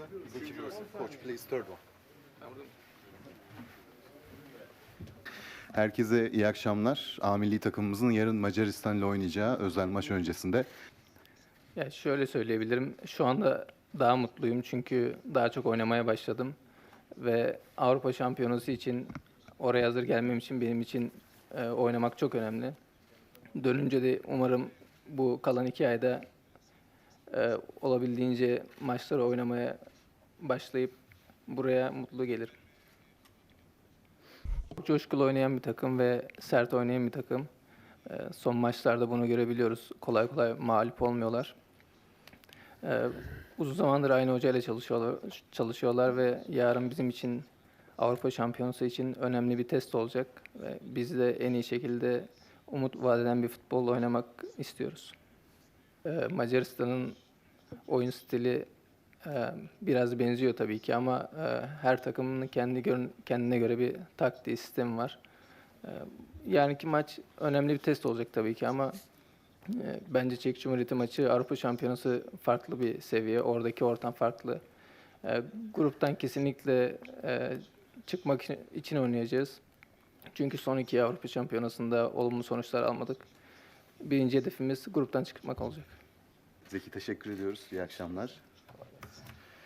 burası? Zeki burası. Coach plays third one. Herkese iyi akşamlar. A milli takımımızın yarın Macaristan'la oynayacağı özel maç öncesinde Ya şöyle söyleyebilirim. Şu anda daha mutluyum çünkü daha çok oynamaya başladım ve Avrupa Şampiyonası için oraya hazır gelmem için benim için e, oynamak çok önemli. Dönünce de umarım bu kalan iki ayda e, olabildiğince maçları oynamaya başlayıp buraya mutlu gelirim. Çok coşkulu oynayan bir takım ve sert oynayan bir takım. E, son maçlarda bunu görebiliyoruz. Kolay kolay mağlup olmuyorlar. Ee, uzun zamandır aynı hocayla çalışıyorlar, çalışıyorlar ve yarın bizim için Avrupa Şampiyonası için önemli bir test olacak. Ve biz de en iyi şekilde umut vadeden bir futbol oynamak istiyoruz. Macaristan'ın oyun stili e, biraz benziyor tabii ki ama e, her takımın kendi kendine göre bir taktiği sistemi var. E, yarınki maç önemli bir test olacak tabii ki ama Bence Çek Cumhuriyeti maçı Avrupa Şampiyonası farklı bir seviye. Oradaki ortam farklı. Gruptan kesinlikle çıkmak için oynayacağız. Çünkü son iki Avrupa Şampiyonası'nda olumlu sonuçlar almadık. Birinci hedefimiz gruptan çıkmak olacak. Zeki teşekkür ediyoruz. İyi akşamlar.